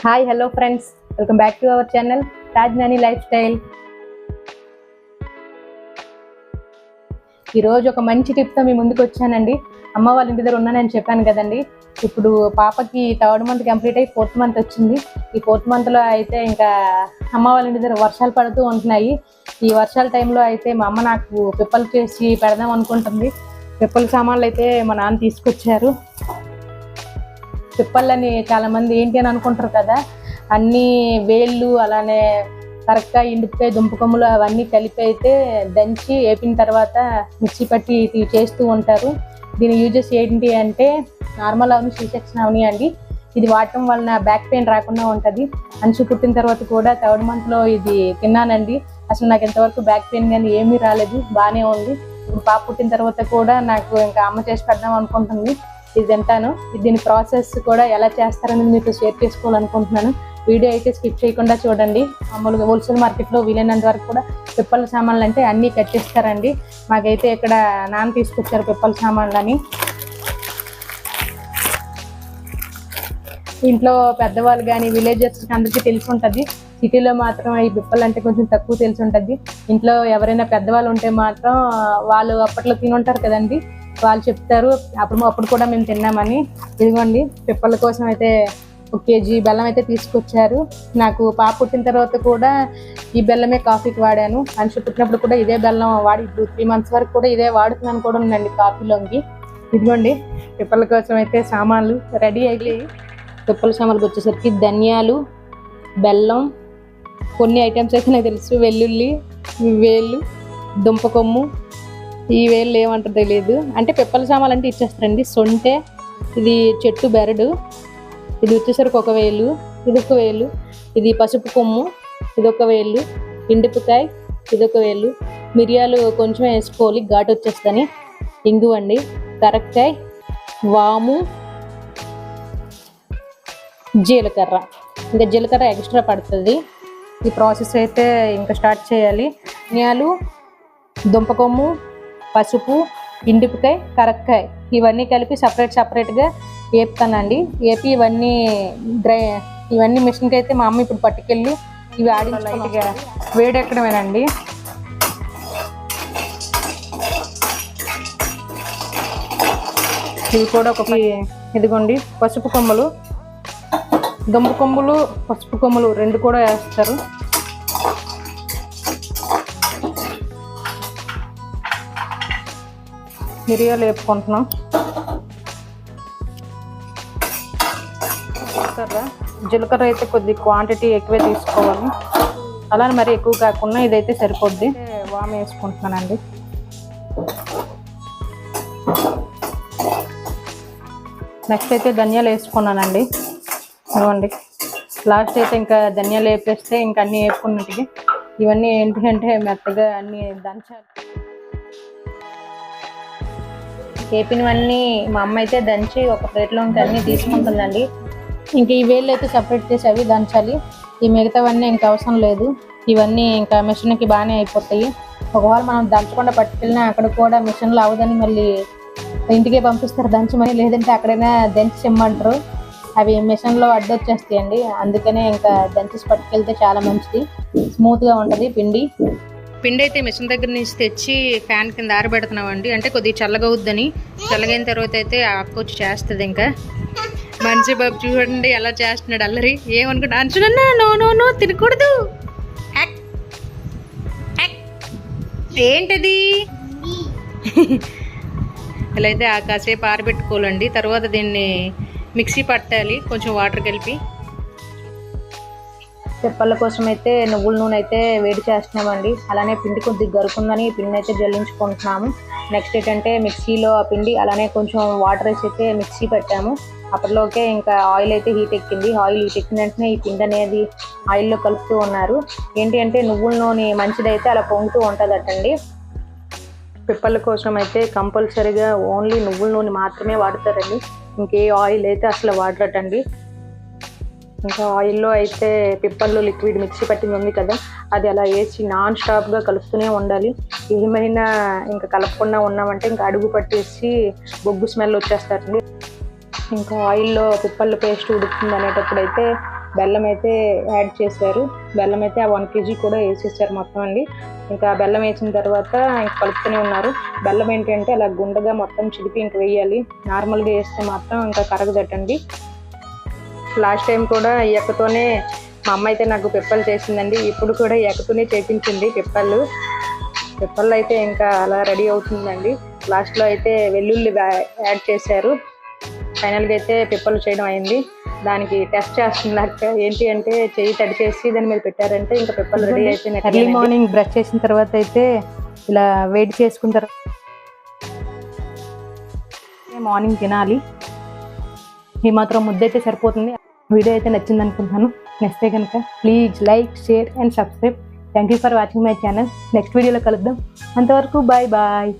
Hi hello friends welcome back to our channel Tajmani lifestyle ఈరోజు ఒక మంచి టిప్తో మీ ముందుకు వచ్చానండి. అమ్మ వాళ్ళ ఇంటి దగ్గర ఉన్నానని చెప్పాను కదండి. ఇప్పుడు పాపకి థర్డ్ మంత్ కంప్లీట్ అయ్యి ఫోర్త్ మంత్ వచ్చింది. ఈ ఫోర్త్ మంత్లో అయితే ఇంకా అమ్మ వాళ్ళ ఇంటి దగ్గర వర్షాలు పడుతూ ఉంటున్నాయి. ఈ వర్షాల టైంలో అయితే మా అమ్మ నాకు పిప్పలు చేసి పెడదాం అనుకుంటుంది. పిప్పల సామాన్లు అయితే మా నాన్న తీసుకొచ్చారు. పిప్పళ్ళని చాలా మంది ఏంటి అని అనుకుంటారు కదా? అన్నీ వేళ్ళు అలానే కరెక్ట్గా ఇండిపోయి దుంపకొమ్ములు అవన్నీ కలిపి అయితే దంచి వేపిన తర్వాత మిక్సీ పట్టి ఇది చేస్తూ ఉంటారు. దీని యూజెస్ ఏంటి అంటే నార్మల్ అవని సీ సెక్షన్ అవని అండి. ఇది వాడటం వలన బ్యాక్ పెయిన్ రాకుండా ఉంటుంది. అంచు పుట్టిన తర్వాత కూడా థర్డ్ మంత్లో ఇది తిన్నానండి. అసలు నాకు ఇంతవరకు బ్యాక్ పెయిన్ కానీ ఏమీ రాలేదు. బాగానే ఉంది. పాప పుట్టిన తర్వాత కూడా నాకు ఇంకా అమ్మ చేసి పెడదాం అనుకుంటుంది. ఇది తింటాను. దీని ప్రాసెస్ కూడా ఎలా చేస్తారనేది మీతో షేర్ చేసుకోవాలనుకుంటున్నాను. వీడియో అయితే స్కిప్ చేయకుండా చూడండి. మామూలుగా హోల్సేల్ మార్కెట్లో వీలైనంత వరకు కూడా పిప్పల సామాన్లు అంటే అన్నీ కట్టిస్తారండి. మాకైతే ఇక్కడ నాన్న తీసుకొచ్చారు పిప్పల సామాన్లు అని ఇంట్లో పెద్దవాళ్ళు కానీ విలేజర్స్కి అందరికీ తెలిసి ఉంటుంది. సిటీలో మాత్రం ఈ పిప్పలు అంటే కొంచెం తక్కువ తెలిసి ఉంటుంది. ఇంట్లో ఎవరైనా పెద్దవాళ్ళు ఉంటే మాత్రం వాళ్ళు అప్పట్లో తిని ఉంటారు కదండి. వాళ్ళు చెప్తారు. అప్పుడు అప్పుడు కూడా మేము తిన్నామని. ఇదిగోండి పిప్పల కోసం అయితే ఒక కేజీ బెల్లం అయితే తీసుకొచ్చారు. నాకు పాప పుట్టిన తర్వాత కూడా ఈ బెల్లమే కాఫీకి వాడాను. మనిషి పుట్టినప్పుడు కూడా ఇదే బెల్లం వాడి ఇప్పుడు త్రీ మంత్స్ వరకు కూడా ఇదే వాడుతున్నాను కూడా ఉందండి కాఫీలోకి ఇదిగోండి పిప్పల కోసం అయితే సామాన్లు రెడీ అయ్యి పిప్పల సామాన్లకు వచ్చేసరికి ధనియాలు బెల్లం కొన్ని ఐటమ్స్ అయితే నాకు తెలుసు వెల్లుల్లి వేళ్ళు దుంప కొమ్ము ఈ వేళ్ళు ఏమంటారో తెలియదు అంటే పిప్పల సామాన్లు అంటే ఇచ్చేస్తారండి. సొంటే ఇది చెట్టు బెరడు ఇది వచ్చేసరికి ఒక వేలు ఇది ఒక వేలు ఇది పసుపు కొమ్ము ఇది ఒక వేలు ఇండిపకాయ ఇది ఒక వేలు. మిరియాలు కొంచెం వేసుకోవాలి ఘాటు వచ్చేస్తని ఇంగువండి కరక్కాయ వాము జీలకర్ర. ఇంకా జీలకర్ర ఎక్స్ట్రా పడుతుంది. ఈ ప్రాసెస్ అయితే ఇంకా స్టార్ట్ చేయాలి. ధనియాలు దుంపకొమ్ము పసుపు ఇండిపకాయ కరక్కాయ ఇవన్నీ కలిపి సపరేట్ సపరేట్గా వేపుతానండి వేపి ఇవన్నీ డ్రై ఇవన్నీ మిషన్కి అయితే మా అమ్మ ఇప్పుడు పట్టుకెళ్ళి ఇవి ఆడించి లైట్గా వేడెక్కడమేనండి? ఇవి కూడా ఒక ఇదిగోండి పసుపు కొమ్మలు. దుంప కొమ్ములు పసుపు కొమ్ములు రెండు కూడా వేస్తారు. మిరియాలు వేపుకుంటున్నాం. జీలకర్ర. జీలకర్ర అయితే కొద్ది క్వాంటిటీ ఎక్కువే తీసుకోవాలి. అలానే మరి ఎక్కువ కాకుండా ఇదైతే సరిపోద్ది. వామ్ వేసుకుంటున్నానండి. నెక్స్ట్ అయితే ధనియాలు వేసుకున్నానండి. ఇవ్వండి లాస్ట్ అయితే ఇంకా ధనియాలు వేపేస్తే ఇంకా అన్నీ వేపుకున్నట్టుగా. ఇవన్నీ ఏంటి అంటే మెత్తగా అన్నీ దంచాలి. వేపినవన్నీ మా అమ్మ అయితే దంచి ఒక ప్లేట్లోకి అన్నీ తీసుకుంటుందండి. ఇంక ఈ వేళ్ళు అయితే సపరేట్ చేసి అవి దంచాలి. ఈ మిగతావన్నీ ఇంకా అవసరం లేదు. ఇవన్నీ ఇంకా మిషన్కి బాగానే అయిపోతాయి. ఒకవేళ మనం దంచకుండా పట్టుకెళ్ళినా అక్కడ కూడా మిషన్లో అవదని మళ్ళీ ఇంటికే పంపిస్తారు. దంచమని లేదంటే అక్కడైనా దంచి ఇమ్మంటారు అవి మిషన్లో అడ్డొచ్చేస్తాయండి. అందుకనే ఇంకా దంచేసి పట్టుకెళ్తే చాలా మంచిది. స్మూత్గా ఉంటుంది పిండి. పిండి అయితే మిషన్ దగ్గర నుంచి తెచ్చి ఫ్యాన్ కింద ఆరబెడుతున్నామండి. అంటే కొద్దిగా చల్లగా అవుద్దని చల్లగైన తర్వాత అయితే ఆ వచ్చి చేస్తుంది ఇంకా. మంచి బాబు చూడండి ఎలా చేస్తున్నాడు అల్లరి. ఏమనుకుంటా అంచునన్నా నో నో నో తినకూడదు. ఏంటది? ఇలా అయితే ఆ కాసేపు ఆరబెట్టుకోవాలండి. తర్వాత దీన్ని మిక్సీ పట్టాలి కొంచెం వాటర్ కలిపి. చెప్పల కోసం అయితే నువ్వుల నూనె అయితే వేడి చేస్తున్నామండి. అలానే పిండి కొద్దిగా గరుకుందని పిండి అయితే జల్లించుకుంటున్నాము. నెక్స్ట్ ఏంటంటే మిక్సీలో ఆ పిండి అలానే కొంచెం వాటర్ వేసి అయితే మిక్సీ పెట్టాము. అప్పటిలోకే ఇంకా ఆయిల్ అయితే హీట్ ఎక్కింది. ఆయిల్ హీట్ ఎక్కిన వెంటనే ఈ పిండి అనేది ఆయిల్లో కలుపుతూ ఉన్నారు. ఏంటి అంటే నువ్వుల నూనె మంచిదైతే అలా పొంగుతూ ఉంటుందటండి. పిప్పల కోసం అయితే కంపల్సరీగా ఓన్లీ నువ్వుల నూనె మాత్రమే వాడతారండి. ఇంకే ఆయిల్ అయితే అసలు వాడరటండి. ఇంకా ఆయిల్లో అయితే పిప్పల్లో లిక్విడ్ మిక్సీ పట్టింది ఉంది కదా అది అలా వేసి నాన్ స్టాప్గా కలుపుతూనే ఉండాలి. ఏమైనా ఇంకా కలపకుండా ఉన్నామంటే ఇంకా అడుగు పట్టేసి బొగ్గు స్మెల్ వచ్చేస్తారండి. ఇంకా ఆయిల్లో పిప్పళ్ళు పేస్ట్ ఉడుకుతుంది అనేటప్పుడు అయితే బెల్లం అయితే యాడ్ చేశారు. బెల్లం అయితే ఆ వన్ కేజీ కూడా వేసేసారు మొత్తం అండి. ఇంకా బెల్లం వేసిన తర్వాత ఇంకా కలుపుతూనే ఉన్నారు. బెల్లం ఏంటంటే అలా గుండగా మొత్తం చిదిపి ఇంక వేయాలి. నార్మల్గా వేస్తే మాత్రం ఇంకా కరగదటండి. లాస్ట్ టైం కూడా ఈ ఎక్కతోనే మా అమ్మ అయితే నాకు పిప్పలు చేసిందండి. ఇప్పుడు కూడా ఎక్కతోనే చేపించింది పిప్పలు. పిప్పలు అయితే ఇంకా అలా రెడీ అవుతుందండి. లాస్ట్లో అయితే వెల్లుల్లి యాడ్ చేశారు. ఫైనల్గా అయితే పిప్పలు చేయడం అయింది. దానికి టెస్ట్ చేస్తున్నారు ఏంటి అంటే చెయ్యి తడి చేసి దాని మీద పెట్టారంటే ఇంకా పిప్పలు రెడీ అయిపోయినాయి ఎర్లీ మార్నింగ్ బ్రష్ చేసిన తర్వాత అయితే ఇలా వేడి చేసుకున్న తర్వాత మార్నింగ్ తినాలి. ఈ మాత్రం ముద్ద అయితే సరిపోతుంది. వీడియో అయితే నచ్చింది అనుకుంటున్నాను నచ్చితే కనుక please like share and subscribe thank you for watching my channel next వీడియోలో కలుద్దాం. అంతవరకు బాయ్ బాయ్